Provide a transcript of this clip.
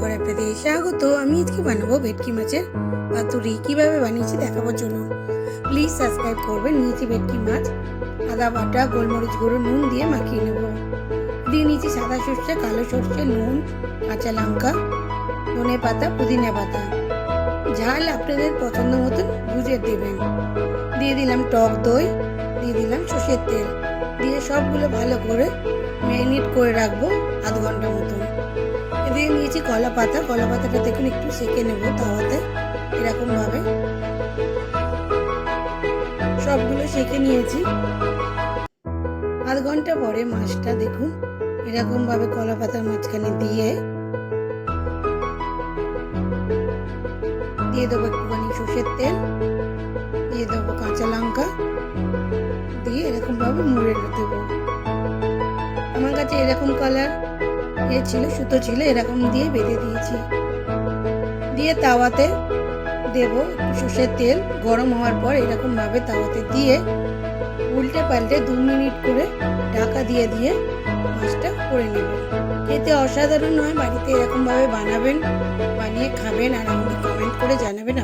রান্নাঘরে আপনাদের স্বাগত, আমি আজকে বানাবো ভেটকি মাছের পাতুরি। কীভাবে বানিয়েছি দেখাবো চলুন প্লিজ সাবস্ক্রাইব করবেন, নিয়েছি ভেটকি মাছ। আদা বাটা, গোলমরিচ গুঁড়ো, নুন দিয়ে মাখিয়ে নেব। দিয়ে নিয়েছি সাদা সর্ষে, কালো সর্ষে, নুন, কাঁচা লঙ্কা, ধনে পাতা, পুদিনা পাতা। ঝাল আপনাদের পছন্দ মতন বুঝে দেবেন। দিয়ে দিলাম টক দই, দিয়ে দিলাম সর্ষের তেল। দিয়ে সবগুলো ভালো করে ম্যারিনেট করে রাখব আধ ঘণ্টা মতন। এদিকে নিয়েছি কলা পাতা। কলা পাতাটা দেখুন একটু সেকে নেব তাওয়াতে, এরকমভাবে। সবগুলো সেকে নিয়েছি। আধ ঘণ্টা পরে মাছটা দেখুন, এরকমভাবে কলা পাতার মাঝখানে দিয়ে দিয়ে দেবো একটুখানি সর্ষের তেল, দিয়ে দেবো কাঁচা লঙ্কা, দিয়ে এরকমভাবে মুড়ে দেবো। আমার কাছে এরকম কালার এ ছিল, সুতো ছিল, এরকম দিয়ে বেঁধে দিয়েছি। দিয়ে তাওয়াতে দেব সর্ষের তেল, গরম হওয়ার পর এরকমভাবে তাওয়াতে দিয়ে উল্টে পাল্টে দু মিনিট করে ঢাকা দিয়ে দিয়ে মাছটা করে নেব। খেতে অসাধারণ নয় বাড়িতে এরকমভাবে বানাবেন, বানিয়ে খাবেন, আর আমাকে কমেন্ট করে জানাবেন।